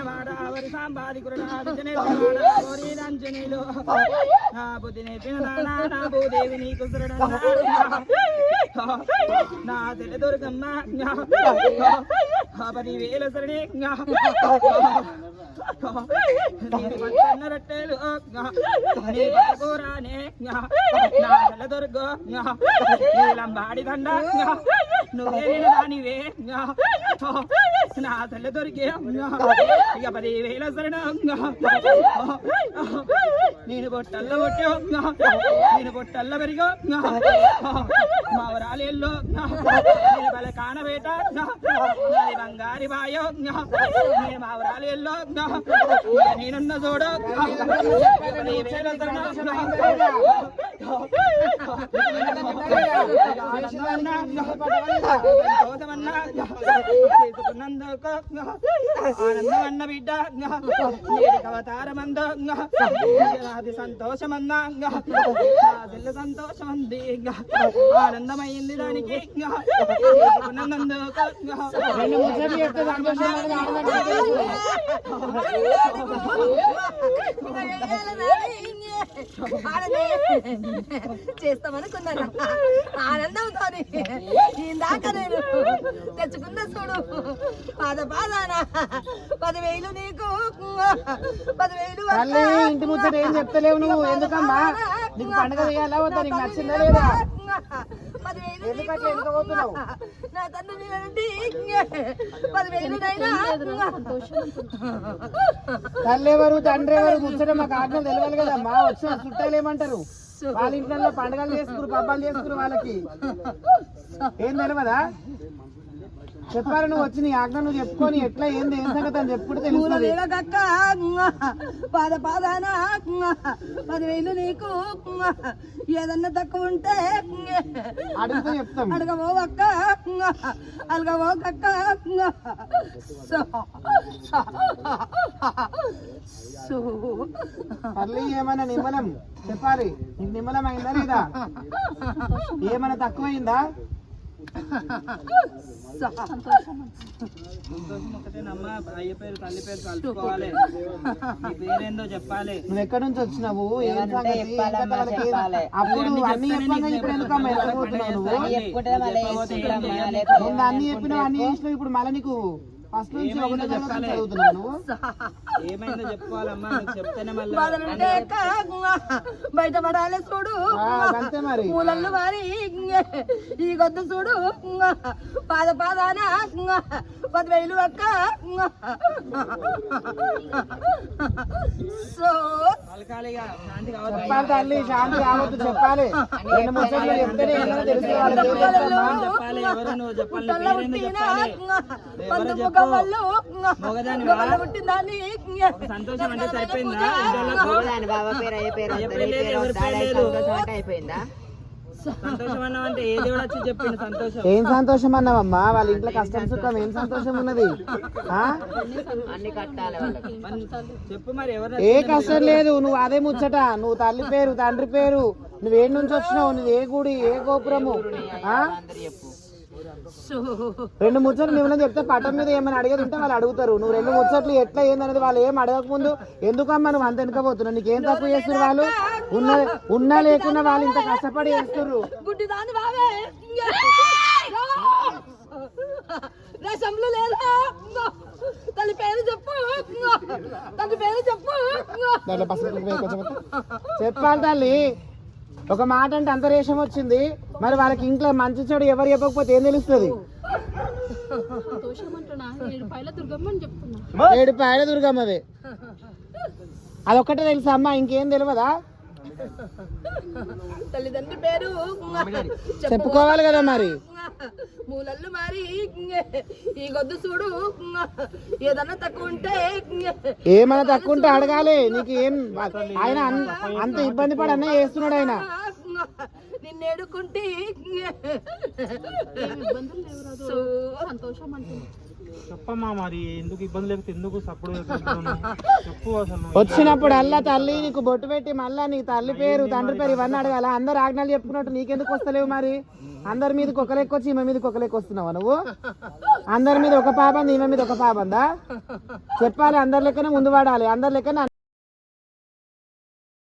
వాడావరి నా బుద్ధి నేర్పిన నానా నా భూదేవి నీకు నా దుర్గమ్మ వేల సరణి రట్టెలు నా దుర్గ దండ నువ్వేలిన దానివే. నా తెల్ల దొరికే ఇక వేల సరణ నేను బొట్టల్ల కొట్టా నేను బొట్టల్ల పెరిగా మా వరాలేల్లో నేను బల కానబేట నాది బంగారి బాయో నేను మా వరాలేల్లో నేనున్న చూడు పది సరణ ఆనందమన్న బిడ్డ అవతారమంద సంతోషమన్నా తెల్ల సంతోషమంది ఆనందమైంది దానికి చేస్తామనుకున్నాను. ఆనందంతో ఇందాక నేను తెచ్చుకున్న చూడు. పాద పాదాన పదివేలు నీకు. పదివేలు ఇంటి ముచ్చట ఏం చెప్తలేవు నువ్వు? ఎందుకమ్మా? నీకు పండుగ చేయాలా వద్దా? నీకు నచ్చిందా లేదా? నా తండ్రి నుండి పదివేలు నైనా. తల్లి ఎవరు తండ్రి ఎవరు ముచ్చట మాకు ఆజ్ఞ తెలియాలి కదమ్మా? వచ్చిన చుట్టాలు ఏమంటారు? వాళ్ళ ఇంట్లో పండుగలు చేసుకురు పబ్బాలు చేసుకురు వాళ్ళకి. ఏం తెలియదా చెప్పాలి నువ్వు వచ్చి నీ ఆజ్ఞ నువ్వు చెప్పుకొని ఎట్లా ఏంది ఏం సంగతి అని చెప్పుకుంటే తెలుస్తుంది. పాద పాదాన పదివేలు నీకు ఏదన్నా తక్కువ ఉంటే అడిగితే చెప్తాం. అడగవో అక్క అడగవో కక్క తల్లి ఏమైనా నిమ్మలం? చెప్పాలి. నిమ్మలం అయిందా లేదా? ఏమైనా తక్కువైందా సంతోషం ఒకటేనమ్మా అయ్య పేరు తల్లి పేరు కలుపుకోవాలి నీ పేరేందో చెప్పాలి నువ్వు ఎక్కడి నుంచి వచ్చినావు? ఏం సంగతి? ఏం కథ వాళ్ళకి ఏం- అప్పుడు అన్ని ఇప్పుడు నువ్వు ముందు అన్ని చెప్పినావు అన్ని చేసినావు ఇప్పుడు మళ్ళీ నీకు? ఫస్ట్ నుంచి ఒకటో తరగతి చదువుతున్నావు నువ్వు? ఏమైందో చెప్పుకోవాలమ్మా నువ్వు చెప్తేనే మళ్ళీ బయట పడాలి చూడు ఆ, అంతే మరి. ఈ గొద్దు చూడు పాద పాదాన పదివేలు అక్క సో చెప్పాలి తల్లి శాంతి కావద్దు చెప్పాలి. రెండు చెప్తేనే సంతోషం అంటే అయిపోయిందా? ఏ సంతోషం. అన్నావమ్మా వాళ్ళ ఇంట్లో కష్టం సుఖం ఏం సంతోషం ఉన్నది ఆ? అన్ని కట్టాలి వాళ్ళకి. మరి చెప్పు మరి ఎవరు ఏ కష్టం లేదు నువ్వు అదే ముచ్చట నువ్వు తల్లి పేరు తండ్రి పేరు నువ్వు ఏ నుంచి వచ్చినావు నువ్వు ఏ గుడి ఏ గోపురము? రెండు ముచ్చట్లు నువ్వు చెప్తే పట్టం మీద ఏమైనా అడిగేది ఉంటే వాళ్ళు అడుగుతారు. నువ్వు రెండు ముచ్చట్లు ఎట్లా ఏందనేది వాళ్ళు ఏం అడగక ముందు ఎందుకమ్మా నువ్వు అంత వెనకపోతున్నావు? నీకేం తక్కువ చేస్తున్నారు వాళ్ళు? ఉన్న ఉన్నా లేకున్నా వాళ్ళు ఇంత కష్టపడి బావే. రసంలో లేదా తల్లి పేరు చెప్పు. తల్లి పేరు చెప్పు. చెప్పాలి తల్లి. ఒక మాట అంటే అంత రేషం వచ్చింది. మరి వాళ్ళకి ఇంట్లో మంచి చెడు ఎవరు చెప్పకపోతే ఏం తెలుస్తుంది? ఏడు పాయల దుర్గమ్మది అదొక్కటే తెలుసా అమ్మా ఇంకేం తెలియదా తల్లిదండ్రి పేరు చెప్పుకోవాలి కదా మరి. మూలల్లు మారి ఈ గొద్దు చూడు ఏదన్నా తక్కువ ఉంటే ఏమైనా తక్కువ ఉంటే అడగాలి నీకు ఏం ఆయన అంత ఇబ్బంది పడి అన్న చేస్తున్నాడు ఆయన చెప్పమ్మా మరి ఎందుకు ఇబ్బంది లేకపోతే ఎందుకు సప్పుడు చెప్పు అసలు. వచ్చినప్పుడు అల్లా తల్లి నీకు బొట్టు పెట్టి మళ్ళా నీ తల్లి పేరు తండ్రి పేరు ఇవన్నీ అడగాల? అందరు ఆజ్ఞలు చెప్పుకున్నట్టు నీకెందుకు వస్తలేవు మరి? అందరి మీదకి ఒక లెక్క వచ్చి ఈమె మీదకి ఒక లెక్క వస్తున్నావా నువ్వు? అందరి మీద ఒక పాపంది ఈమె మీద ఒక పాపందా? చెప్పాలి అందరి లెక్కనే ముందు వాడాలి. అందరి లెక్కనే